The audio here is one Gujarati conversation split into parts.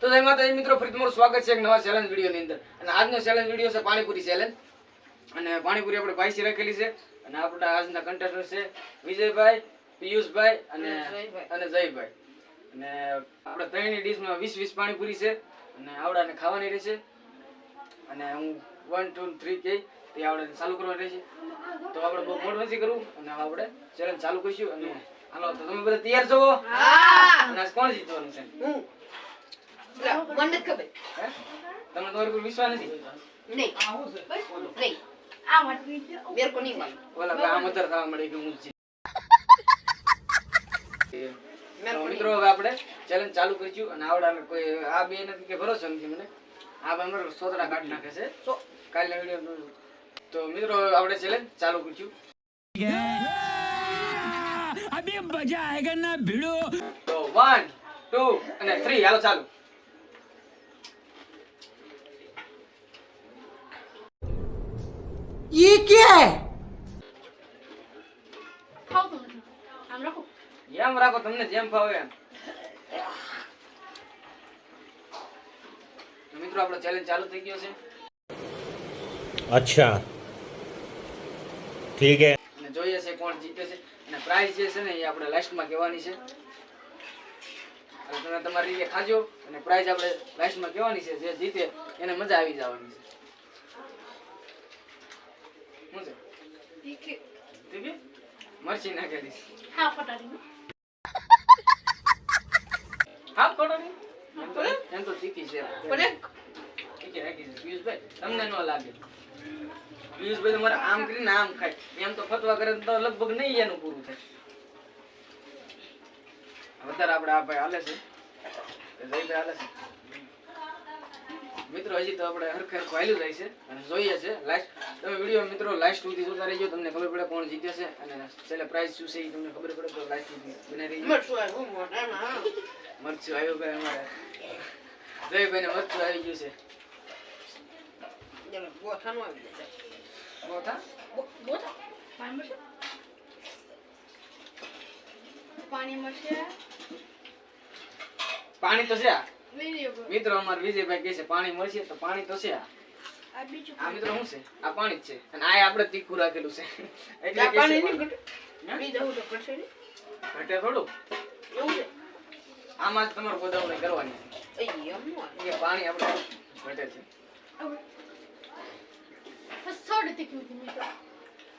તો જય માતાજી મિત્રો ફરી તમારું સ્વાગત છે એક નવા ચેલેન્જ વિડીયોની અંદર. અને આજનો ચેલેન્જ વીડિયો છે પાણીપુરી ચેલેન્જ અને પાણીપુરી આપણે ભાઈસી રાખેલી છે અને આપણા આજના કન્ટેસ્ટન્ટ છે વિજયભાઈ પિયુષભાઈ અને અને જયભાઈ. અને આપણે ત્રણની ડીશમાં વીસ વીસ પાણીપુરી છે અને આવડાને ખાવાની રહેશે. અને હું વન ટુ થ્રી કે તે આવડે ચાલુ કરવાની રહેશે. તો આપણે બહુ મોડ નથી કરવું. અને આપણે ચેલેન્જ ચાલુ કરીશું. અને હાલો તો તમે બધા તૈયાર છો? અને કોણ જીતવાનું છે? હું. મિત્રો હવે આપણે ચેલેન્જ ચાલુ કરીશું અને આવડે અમે કોઈ આ બે નથી કે ભરોસો નથી મને. આ બે અમારે સોતડા કાઢી નાખે છે. તો કાલના તો મિત્રો આપણે ચેલેન્જ ચાલુ કરીશું. અભી મજા આયેગા ના ભીડો તો 1 2 અને 3 હાલો ચાલુ. ই কে ખાવ તમે આમ રાખો એમ રાખો તમને જેમ ફાવે એમ. તો મિત્રો આપણો ચેલેન્જ ચાલુ થઈ ગયો છે. અચ્છા. ઠીક હે. અને જોઈએ છે કોણ જીતે છે. અને પ્રાઇઝ જે છે ને એ આપણે લાસ્ટમાં કહેવાની છે. અને તમે તમારી રીતે ખાજો અને પ્રાઇઝ આપણે લાસ્ટમાં કહેવાની છે. જે જીતે એને મજા આવી જવાની છે. શું છે ઠીક છે મરચી નાખેલી. હાફ એમ તો એમ છે. પણ એક રાખી છે. પિયુષભાઈ તમને ન લાગે. પિયુષભાઈ તો આમ કરીને આમ ખાય. એમ તો ફતવા કરે તો લગભગ નહીં એનું પૂરું થાય. વધારે આપણે આ ભાઈ હાલે છે. જયભાઈ હાલે છે. મિત્રો હજી તો આપણે હરખે હાલ્યું જાય છે અને જોઈએ છે લાસ્ટ તમે વીડિયો મિત્રો લાસ્ટ સુધી જોતા રહીજો તમને ખબર પડે કોણ જીતે છે અને છેલ્લે પ્રાઇઝ શું છે એ તમને ખબર પડે તો લાસ્ટ સુધી બનાવી રહીજો મરચું આવ્યું ભાઈ અમારે. જયભાઈ ને મરચું આવી ગયું છે. ગોથાનું આવી જાય. ગોથા? ગોથા? પાણી તો છે આ. મિત્રો અમાર વિજયભાઈ કહે છે પાણી મળશે તો પાણી તો છે આ. આ મિત્રો શું છે? આ પાણી જ છે. અને આ આપણે તીખું રાખેલું છે. એટલે પાણી ઘટે. થોડું? એવું છે? આમાં જ તમારે ગોદાવણી કરવાની. એ પાણી આપણે ઘટે છે.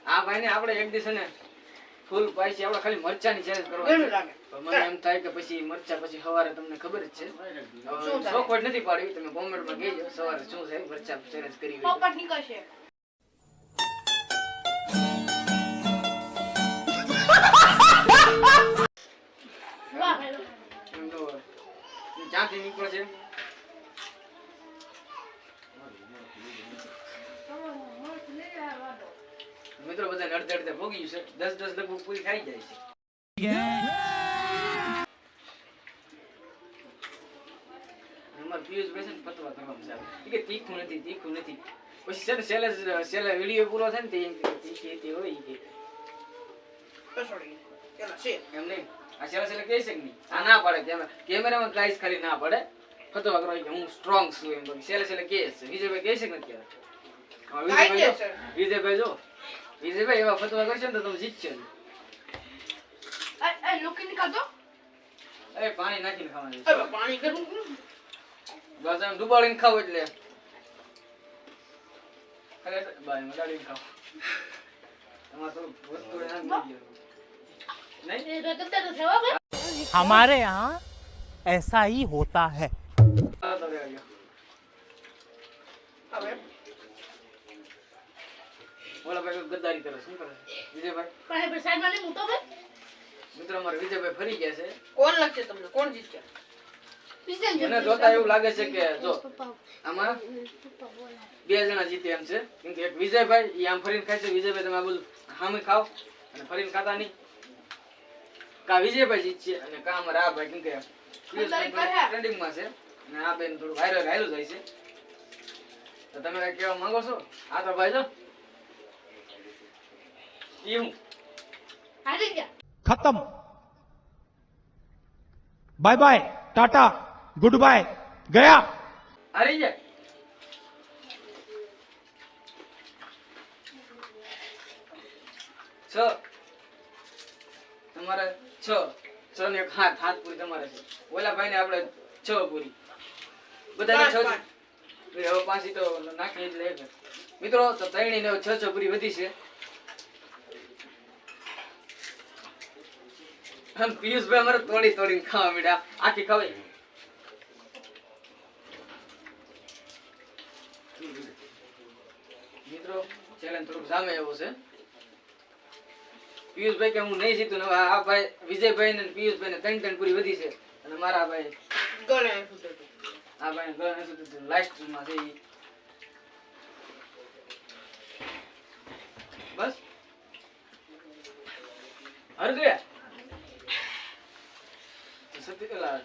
આ ભાઈ ને આપણે એક દિવસ ને ફૂલ પાઈસી આપણે ખાલી મરચાની ચેલેન્જ કરવાની પણ મને એમ થાય કે પછી મરચા પછી સવારે તમને ખબર જ છે. શું થાય? ચોખવટ નથી પાડવી તમે કોમેન્ટમાં કહેજો સવારે શું છે મરચા ચેલેન્જ કરી હોય તો. ક્યાંથી નીકળે મિત્રો બધા અડધે અડધે ભોગી છે. દસ દસ લગભગ પૂરી ખાઈ જાય છે. અમારે જોવે છે ને પતવા તમામ સાહેબ કે તીખું નથી તીખું નથી. પછી છે ને છેલ્લે છેલ્લે વીડિયો પૂરો થાય ને તે એમ કે તીખી હતી હોય કે. એમ નહીં. આ છેલ્લે છેલ્લે કહી શકે નહીં? આ ના પડે કેમેરા કેમેરામાં ગાઈસ ખાલી ના પડે. ફતવા કરવા કે હું સ્ટ્રોંગ છું એમ પછી છેલ્લે છેલ્લે કહે છે. વિજયભાઈ કહી શકે નથી વિજયભાઈ જો. વિજયભાઈ જો. વિજયભાઈ એવા ફતવા કરશે ને તો તમે જીતશો ને અરે પાણી નાખીને ખાવાનું પાણી કરવું બસ આમ ડુબાડીને ખાવ એટલે ખરેખર બાય મગાડીને ખાવ તમારે થોડું વસ્તુ નાખી દેવાનું. નહીં हमारे यहाँ ऐसा ही होता है હા, તો રહેવા દો. હવે ઓલા ભાઈ કંઈક ગદ્દારી કરે છે. શું કરે છે? વિજયભાઈ મિત્રો અમારે વિજયભાઈ ફરી ગયા છે કોણ લાગશે તમને કોણ જીતશે મને જોતા એવું લાગે છે કે જો આમાં બે જણા જીતે એમ છે. કેમ કે એક વિજયભાઈ એ આમ ફરીને ખાય છે. વિજયભાઈ તમે આ બધું હામે ખાવ અને ફરીને ખાતા નહીં. કા વિજયભાઈ જીતશે અને કા અમારા આ કેમ કે ટ્રેન્ડિંગમાં છે અને આ બેન થોડું વાયરલ વાયરલ થાય છે. તો તમે કઈ કહેવા માંગો છો? આ તો ભાઈ જો. એવું ખતમ. Bye bye Tata goodbye ગયા આવી જાય છ તમારે છ છ ને એક હાથ હાથ પૂરી તમારે છે ઓલા ભાઈ ને આપણે છ પૂરી બધાને છ હવે પાછી તો નાખી એટલે મિત્રો તો ત્રણેય ને છ છ પૂરી વધી છે પિયુષભાઈ અમારે તોડી તોડીને ખાવા મીડા આખી ખવાય મિત્રો ચેલેન્જ થોડુંક સામે એવું છે. પિયુષભાઈ કે હું નહીં જીતું હવે આ ભાઈ વિજયભાઈ ને પિયુષભાઈ ને ત્રણ ત્રણ પૂરી વધી છે. અને મારા ભાઈ ગળે આ ભાઈ ગળે સુધી લાસ્ટમાં છે બસ. હર ગયા સતી પેલા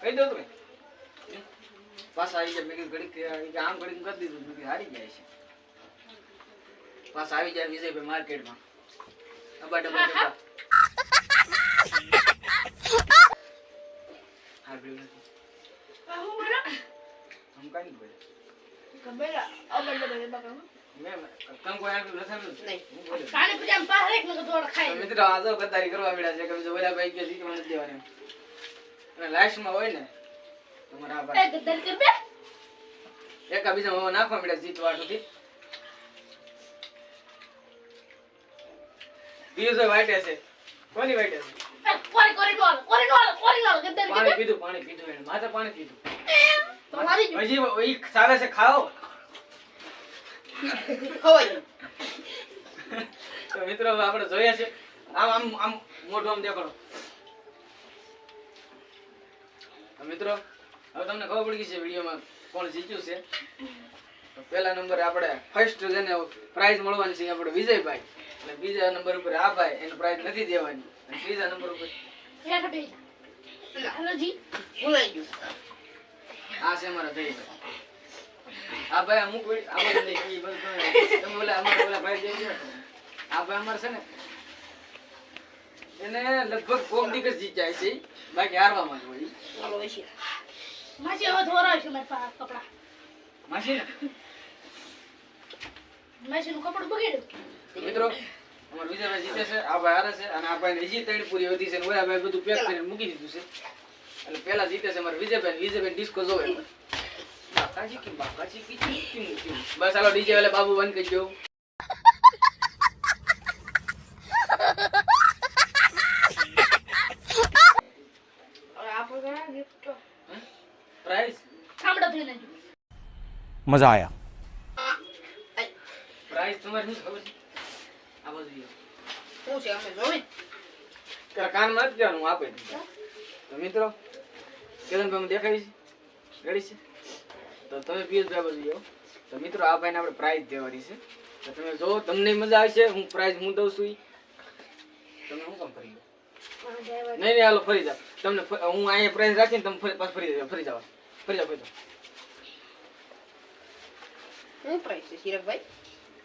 કહી દઉં તમે. પાછા આવી જાય, મેં કીધું ઘડીક આમ ઘડીક કરી દીધું, મેં કીધું હારી જાય છે. પાછા આવી જાય વિજયભાઈ માર્કેટમાં. ડબ્બા ડબ્બા ડબ્બા. હા ભીડ નથી આ હમ કાંઈ નહીં બોલે. બોલ્યો. તો કરવા મળ્યા છે, કે ઓલા ભાઈ કે નથી દેવાની. અને હોય ને તમારા એ બે એકા બીજા મામા નાખવા મળ્યા જીતવા હાટુથી. પિયુષભાઈ વાટે છે. કોની વાટે છે? કોરી કોરી ડોલ કોરી ડોલ કોરી ડોલ ગદ્દારી પાણી પીધું પાણી પીધું એને. માથે પાણી પીધું. તો હજી ઈ સાવે છે ખાઓ. ખવાય. તો મિત્રો આપણે જોઈએ છે. આમ આમ આમ મોઢું આમ દેખાડો. મિત્રો હવે તમને ખબર પડી ગઈ છે વિડીયોમાં કોણ જીત્યું છે? પહેલા નંબરે આપણે ફર્સ્ટ જેને પ્રાઇઝ મળવાની છે આપણે વિજયભાઈ. અને બીજા નંબર ઉપર આ ભાઈ એને પ્રાઇઝ નથી દેવાની. અને ત્રીજા નંબર ઉપર આ છે અમારા ભાઈ. આ ભાઈ અમુક વી- આ બધું નહીં, તમે- ઓલા અમારા ઓલા ભાઈ જે છે, આ ભાઈ અમારે છે ને એને લગભગ કોક જીત જીત્યા છે બાકી હારવામાં જ હોય. માસી હવે ધોરાય છે મારા કપડા. માસી? માસી નું કપડું બગડ્યું મિત્રો અમાર વિજયભાઈ જીતે છે આ ભાઈ હારે છે અને આ ભાઈ હજી ત્રણ પૂરી વધી છે ને ઓલા ભાઈ બધું પેક કરીને મૂકી દીધું છે. એટલે પેલા જીતે છે અમારા વિજયભાઈ વિજયભાઈ ડિસ્કો જોવે. બાકાજી કી બાકાજી કી. બસ હાલો ડીજે વાલે બાબુ બંધ કરી દો. દીધું. તો મિત્રો કેતનભાઈ દેખાડી છે? રેડી છે? તો તમે પિયુષભાઈ બાજુ જાઓ તો મિત્રો આ ભાઈને આપણે પ્રાઇઝ દેવાની છે. તો તમે જો તમને મજા આવશે. હું પ્રાઇઝ હું દઉં છું તમે શું કામ કરી નહીં નહીં હાલો ફરી જાઓ. તમને હું અહીંયા પ્રાઇઝ રાખીને તમે ફરી પાછું ફરી જાઓ. ફરી જાઓ ફરી જાઓ ફરી જાઓ. શું પ્રાઇસ છે? સિરકભાઈ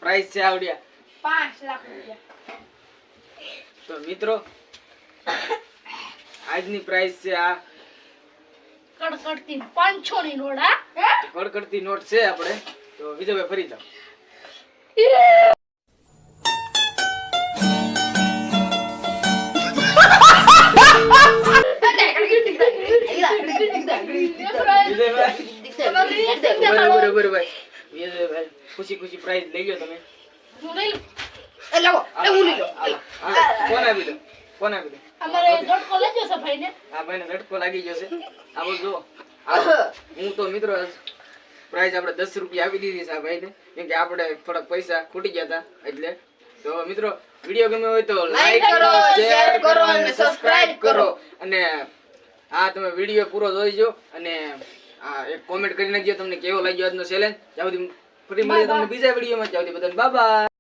પ્રાઇસ છે આવડિયા. પાંચ લાખ રૂપિયા. તો મિત્રો આજની પ્રાઇસ છે આ કડકડતી પાંચસો ની નોટ હે? કડકડતી નોટ છે આપણે. તો વિજયભાઈ ફરી જાઓ. વિજયભાઈ. બરોબર બરોબર ભાઈ. વિજયભાઈ ખુશી ખુશી પ્રાઇઝ લઈ લો તમે. એ લાવો એ હું લઈ લો હાલો, હાલો. કોણ આવી દો? કોણ આવી દો? અમારે ઝટકો લઈ જશે ભાઈને. હા આ ભાઈને ઝટકો લાગી ગયો છે. આ બધું હું તો મિત્રો પ્રાઇઝ આપણે દસ રૂપિયા આપી દીધી છે આ ભાઈને. કેમ કે આપણે થોડાક પૈસા ખૂટી ગયા હતા એટલે. તો મિત્રો વીડિયો ગમે હોય તો લાઈક કરો શેર કરો અને સબસ્ક્રાઇબ કરો. અને આ તમે વીડિયો પૂરો જોઈજો. અને આ એક કોમેન્ટ કરી નાખજો તમને કેવો લાગ્યો આજનો ચેલેન્જ ત્યાં સુધી ફરી મળીએ તમને બીજા વિડીયોમાં. ત્યાં સુધી બધાને બાય બાય